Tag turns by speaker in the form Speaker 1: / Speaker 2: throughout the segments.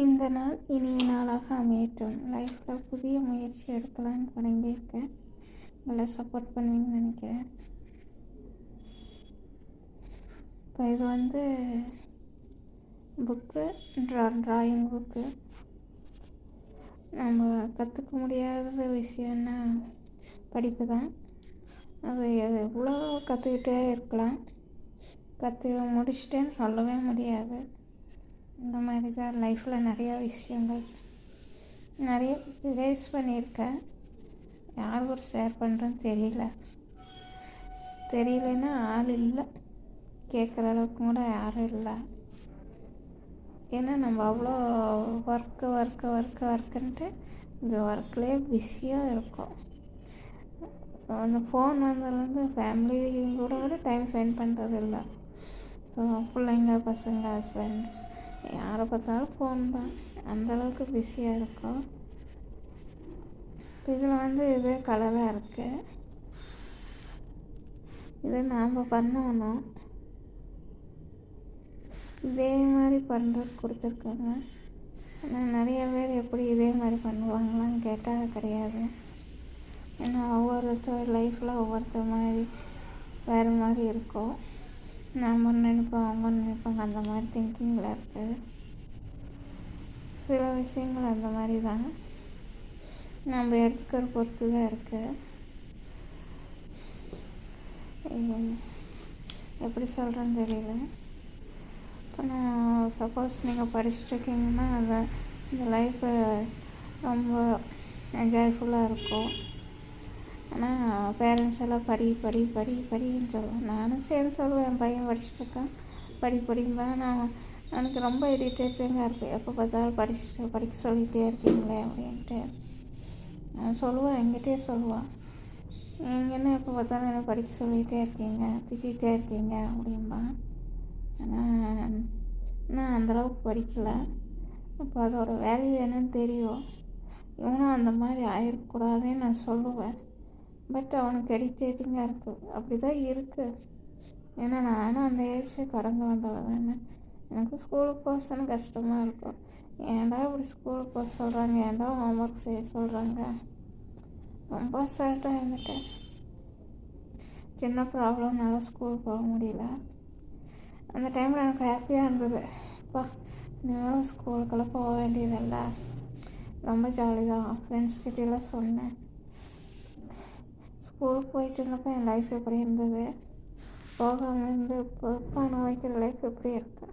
Speaker 1: இந்த நாள் இனிய நாளாக அமையட்டும். லைஃப்பில் புதிய முயற்சி எடுக்கலான்னு தொடங்கியிருக்கேன் நல்லா சப்போர்ட் பண்ணுவீங்கன்னு நினைக்கிறேன். இப்போ இது வந்து புக்கு ட்ரா ட்ராயிங் புக்கு நம்ம கற்றுக்க முடியாத விஷயம்னா படிப்பு தான். அது எவ்வளோ கற்றுக்கிட்டே இருக்கலாம். கற்று முடிச்சிட்டேன்னு சொல்லவே முடியாது. இந்த மாதிரி தான் லைஃப்பில் நிறையா விஷயங்கள். நிறைய ஃபேஸ் பண்ணியிருக்கேன். யார் ஒரு ஷேர் பண்ணுறேன்னு தெரியல. தெரியலன்னா ஆள் இல்லை. கேட்குற அளவுக்கு கூட யாரும் இல்லை. ஏன்னா நம்ம அவ்வளோ ஒர்க்கு ஒர்க்கு ஒர்க்கு ஒர்க்குன்ட்டு இந்த ஒர்க்லேயே பிஸியாக இருக்கும். அந்த ஃபோன் வந்ததுலேருந்து ஃபேமிலி கூட கூட டைம் ஸ்பெண்ட் பண்ணுறது இல்லை ஸோ பிள்ளைங்க பசங்க ஹஸ்பண்ட் யாரை பார்த்தாலும் ஃபோன் தான். அந்தளவுக்கு பிஸியாக இருக்கோம். இதில் வந்து இது கலராக இருக்குது இது நாம் பண்ணணும். இதே மாதிரி பண்ணுறது கொடுத்துருக்காங்க. ஆனால் நிறைய பேர் எப்படி இதே மாதிரி பண்ணுவாங்களான்னு கேட்டால் கிடையாது. ஏன்னா ஒவ்வொருத்தர் லைஃப்பில் ஒவ்வொருத்தர் மாதிரி வேறு மாதிரி இருக்கும். நம்ம நினைப்போம் அவங்க நினைப்பாங்க அந்த மாதிரி திங்கிங்கில் இருக்குது சில விஷயங்கள் அந்த மாதிரி தான். நம்ம எடுத்துக்கிற பொறுத்து தான் இருக்குது எப்படி சொல்கிறேன்னு தெரியல. இப்போ நான் சப்போஸ் நீங்கள் படிச்சுட்ருக்கீங்கன்னா அதை இந்த லைஃப்பை ரொம்ப என்ஜாய்ஃபுல்லாக இருக்கும். ஆனால் பேரண்ட்ஸ் எல்லாம் படி படி படி படின்னு சொல்லுவேன் நானும் சேர்ந்து சொல்லுவேன் என் பையன் படிச்சுட்ருக்கான் படி படிம்பேன் நான் எனக்கு ரொம்ப இரிட்டேட்டிங்காக இருக்குது எப்போ பார்த்தாலும் படிச்சுட்டு படிக்க சொல்லிகிட்டே இருக்கீங்களே அப்படின்ட்டு. நான் சொல்லுவேன் எங்கிட்டே சொல்லுவான். நீங்கள் என்ன எப்போ பார்த்தாலும் என்ன படிக்க சொல்லிகிட்டே இருக்கீங்க திட்டிகிட்டே இருக்கீங்க அப்படிம்பான் ஆனால் நான் அந்தளவுக்கு படிக்கலை. அப்போ அதோட வேல்யூ என்னன்னு தெரியும். இவனும் அந்த மாதிரி ஆகிடக்கூடாதுன்னு நான் சொல்லுவேன். பட் அவனுக்கு எடிட்டேட்டிங்காக இருக்குது அப்படி தான் இருக்குது ஏன்னா நானும் அந்த ஏஜை கடந்து வந்தவன் தானே எனக்கு ஸ்கூலுக்கு போக கஷ்டமாக இருக்கும். ஏன்டா இப்படி ஸ்கூலுக்கு போக சொல்கிறாங்க ஏன்டா ஹோம் ஒர்க் செய்ய சொல்கிறாங்க ரொம்ப அசால்ட்டாக இருந்துட்டேன். சின்ன ப்ராப்ளம்னால ஸ்கூல் போக முடியல. அந்த டைமில் எனக்கு ஹாப்பியாக இருந்தது. அப்பா இனிமேலும் ஸ்கூலுக்கெல்லாம் போக வேண்டியதில்ல. ரொம்ப ஜாலி தான். ஃப்ரெண்ட்ஸ்கிட்டலாம் சொன்னேன். ஸ்கூலுக்கு போயிட்டு இருந்தப்போ என் லைஃப் எப்படி இருந்தது? போகாமல் இருந்து இப்போ இப்போ நான் வைக்கிற லைஃப் எப்படி இருக்கு?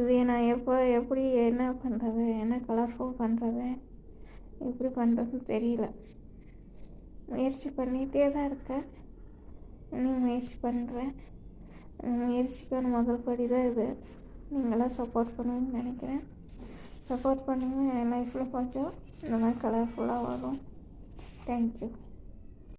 Speaker 1: இது நான் எப்போ எப்படி என்ன பண்ணுறது என்ன கலர்ஃபுல் பண்ணுறது எப்படி பண்ணுறதுன்னு தெரியல. முயற்சி பண்ணிகிட்டே தான் இருக்கேன். இன்னும் முயற்சி பண்ணுறேன் முயற்சிக்கான முதல் படி தான் இது. நீங்களாம் சப்போர்ட் பண்ணுவீங்கன்னு நினைக்கிறேன். சப்போர்ட் பண்ணுங்கள் என் லைஃப்பில் கொஞ்சம் இந்த மாதிரி கலர்ஃபுல்லாக வரும். தேங்க்யூ